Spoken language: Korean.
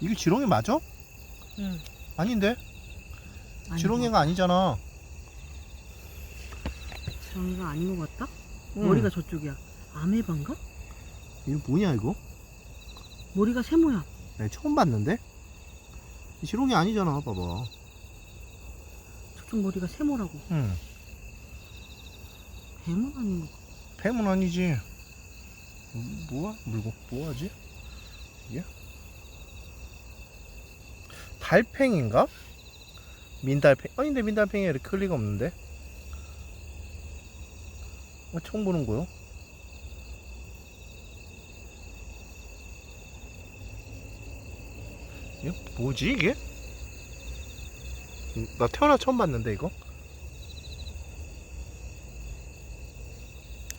이게 지렁이 맞아? 응. 아닌데? 아닌 지렁이가 아니잖아. 것- 지렁이가 아닌 것 같다? 응. 머리가 저쪽이야. 아메바인가? 이거 뭐냐 이거? 머리가 세모야. 내 처음 봤는데? 지렁이 아니잖아 봐봐. 저쪽 머리가 세모라고. 응. 뱀은 아닌 것 같아. 뱀은 아니지. 뭐야? 물고 뭐하지? 이게? 달팽인가? 민달팽. 아닌데 민달팽이 이렇게 클 리가 없는데. 어, 처음 보는 거요? 이게 뭐지 이게? 음, 나 태어나 처음 봤는데 이거?